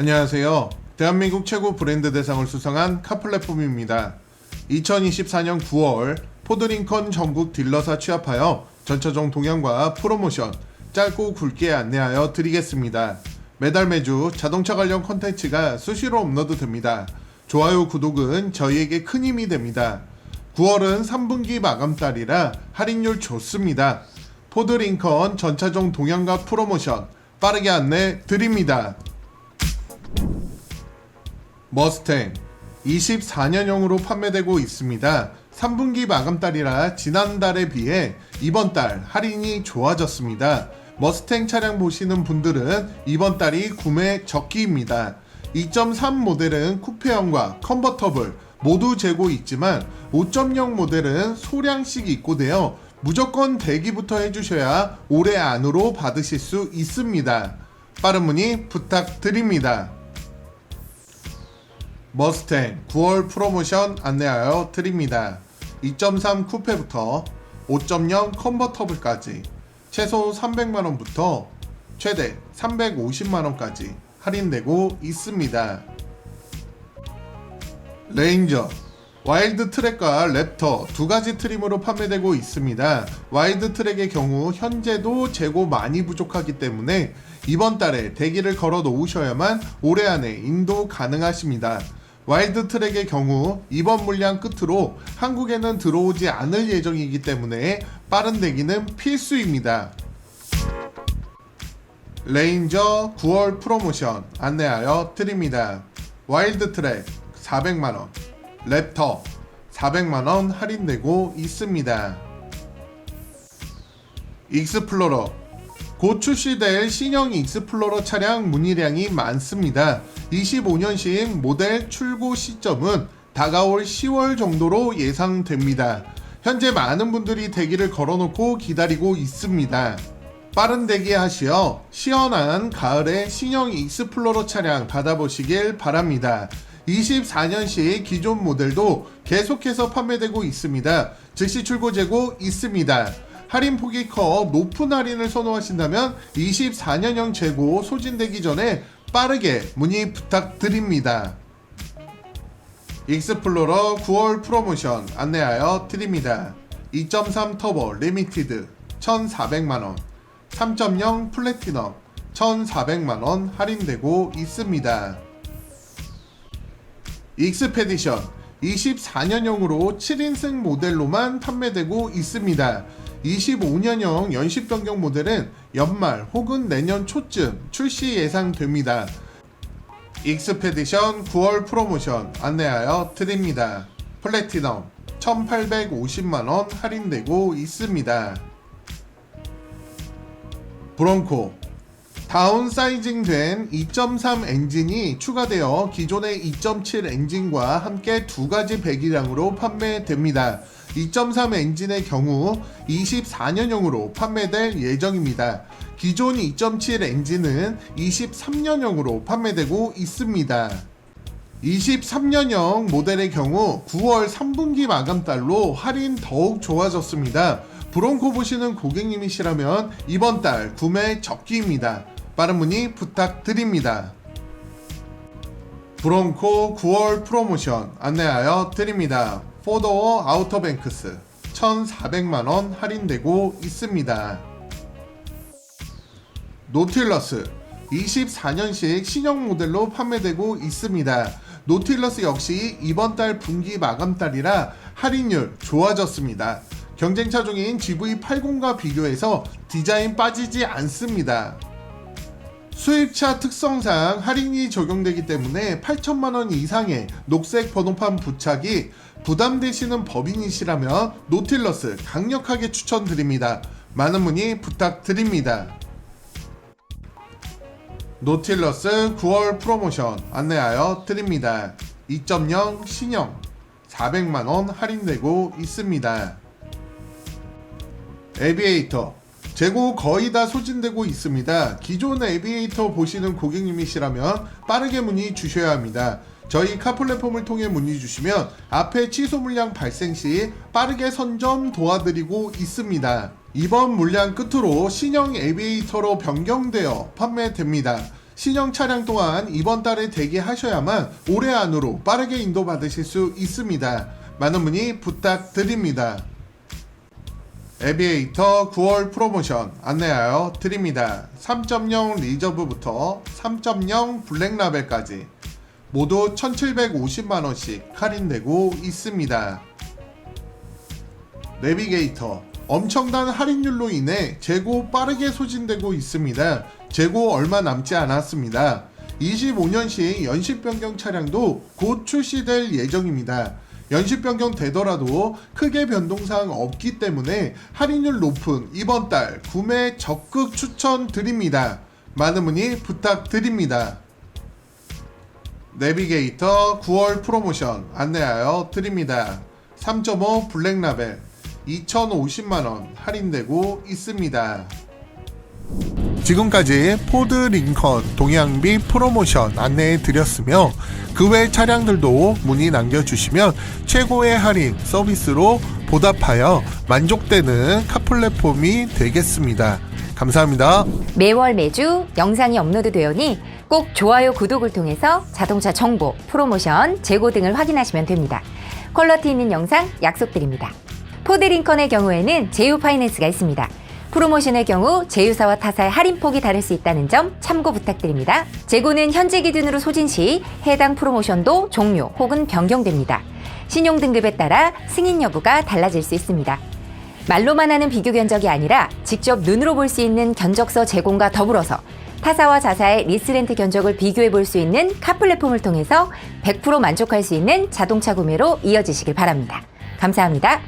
안녕하세요. 대한민국 최고 브랜드 대상을 수상한 카플랫폼입니다. 2024년 9월 포드링컨 전국 딜러사 취합하여 전차종 동향과 프로모션 짧고 굵게 안내하여 드리겠습니다. 매달 매주 자동차 관련 컨텐츠가 수시로 업로드 됩니다. 좋아요, 구독은 저희에게 큰 힘이 됩니다. 9월은 3분기 마감달이라 할인율 좋습니다. 포드링컨 전차종 동향과 프로모션 빠르게 안내 드립니다. 머스탱 24년형으로 판매되고 있습니다. 3분기 마감달이라 지난달에 비해 이번 달 할인이 좋아졌습니다. 머스탱 차량 보시는 분들은 이번 달이 구매 적기입니다. 2.3 모델은 쿠페형과 컨버터블 모두 재고 있지만 5.0 모델은 소량씩 입고되어 무조건 대기부터 해주셔야 올해 안으로 받으실 수 있습니다. 빠른 문의 부탁드립니다. 머스탱 9월 프로모션 안내하여 드립니다. 2.3 쿠페부터 5.0 컨버터블까지 최소 300만원부터 최대 350만원까지 할인되고 있습니다. 레인저 와일드 트랙과 랩터 두 가지 트림으로 판매되고 있습니다. 와일드 트랙의 경우 현재도 재고 많이 부족하기 때문에 이번 달에 대기를 걸어 놓으셔야만 올해 안에 인도 가능하십니다. 와일드 트랙의 경우 이번 물량 끝으로 한국에는 들어오지 않을 예정이기 때문에 빠른 대기는 필수입니다. 레인저 9월 프로모션 안내하여 드립니다. 와일드 트랙 400만원, 랩터 400만원 할인되고 있습니다. 익스플로러 곧 출시될 신형 익스플로러 차량 문의량이 많습니다. 25년식 모델 출고 시점은 다가올 10월 정도로 예상됩니다. 현재 많은 분들이 대기를 걸어놓고 기다리고 있습니다. 빠른 대기하시어 시원한 가을의 신형 익스플로러 차량 받아보시길 바랍니다. 24년식 기존 모델도 계속해서 판매되고 있습니다. 즉시 출고 재고 있습니다. 할인 폭이 커 높은 할인을 선호하신다면 24년형 재고 소진되기 전에 빠르게 문의 부탁드립니다. 익스플로러 9월 프로모션 안내하여 드립니다. 2.3 터보 리미티드 1,400만원, 3.0 플래티넘 1,400만원 할인되고 있습니다. 익스페디션 24년형으로 7인승 모델로만 판매되고 있습니다. 25년형 연식 변경 모델은 연말 혹은 내년 초쯤 출시 예상됩니다. 익스페디션 9월 프로모션 안내하여 드립니다. 플래티넘 1850만원 할인되고 있습니다. 브론코 다운사이징 된 2.3 엔진이 추가되어 기존의 2.7 엔진과 함께 두 가지 배기량으로 판매됩니다. 2.3 엔진의 경우 24년형으로 판매될 예정입니다. 기존 2.7 엔진은 23년형으로 판매되고 있습니다. 23년형 모델의 경우 9월 3분기 마감달로 할인 더욱 좋아졌습니다. 브론코 보시는 고객님이시라면 이번 달 구매 적기입니다. 빠른 문의 부탁드립니다. 브론코 9월 프로모션 안내하여 드립니다. 포도어 아우터뱅크스 1,400만원 할인되고 있습니다. 노틸러스 24년식 신형 모델로 판매되고 있습니다. 노틸러스 역시 이번 달 분기 마감달이라 할인율 좋아졌습니다. 경쟁차 중인 GV80과 비교해서 디자인 빠지지 않습니다. 수입차 특성상 할인이 적용되기 때문에 8천만원 이상의 녹색 번호판 부착이 부담되시는 법인이시라면 노틸러스 강력하게 추천드립니다. 많은 문의 부탁드립니다. 노틸러스 9월 프로모션 안내하여 드립니다. 2.0 신형 400만원 할인되고 있습니다. 에비에이터 재고 거의 다 소진되고 있습니다. 기존 에비에이터 보시는 고객님이시라면 빠르게 문의 주셔야 합니다. 저희 카 플랫폼을 통해 문의 주시면 앞에 취소 물량 발생 시 빠르게 선점 도와드리고 있습니다. 이번 물량 끝으로 신형 에비에이터로 변경되어 판매됩니다. 신형 차량 또한 이번 달에 대기하셔야만 올해 안으로 빠르게 인도받으실 수 있습니다. 많은 문의 부탁드립니다. 에비에이터 9월 프로모션 안내하여 드립니다. 3.0 리저브부터 3.0 블랙라벨까지 모두 1,750만원씩 할인되고 있습니다. 내비게이터 엄청난 할인율로 인해 재고 빠르게 소진되고 있습니다. 재고 얼마 남지 않았습니다. 25년식 연식 변경 차량도 곧 출시될 예정입니다. 연식 변경 되더라도 크게 변동사항 없기 때문에 할인율 높은 이번 달 구매 적극 추천드립니다. 많은 문의 부탁드립니다. 내비게이터 9월 프로모션 안내하여 드립니다. 3.5 블랙라벨 2,050만원 할인되고 있습니다. 지금까지 포드 링컨 동양비 프로모션 안내해 드렸으며 그 외 차량들도 문의 남겨주시면 최고의 할인 서비스로 보답하여 만족되는 카 플랫폼이 되겠습니다. 감사합니다. 매월 매주 영상이 업로드 되오니 꼭 좋아요, 구독을 통해서 자동차 정보, 프로모션, 재고 등을 확인하시면 됩니다. 퀄러티 있는 영상 약속드립니다. 포드 링컨의 경우에는 제휴 파이낸스가 있습니다. 프로모션의 경우 제휴사와 타사의 할인폭이 다를 수 있다는 점 참고 부탁드립니다. 재고는 현재 기준으로 소진 시 해당 프로모션도 종료 혹은 변경됩니다. 신용 등급에 따라 승인 여부가 달라질 수 있습니다. 말로만 하는 비교 견적이 아니라 직접 눈으로 볼 수 있는 견적서 제공과 더불어서 타사와 자사의 리스렌트 견적을 비교해 볼 수 있는 카 플랫폼을 통해서 100% 만족할 수 있는 자동차 구매로 이어지시길 바랍니다. 감사합니다.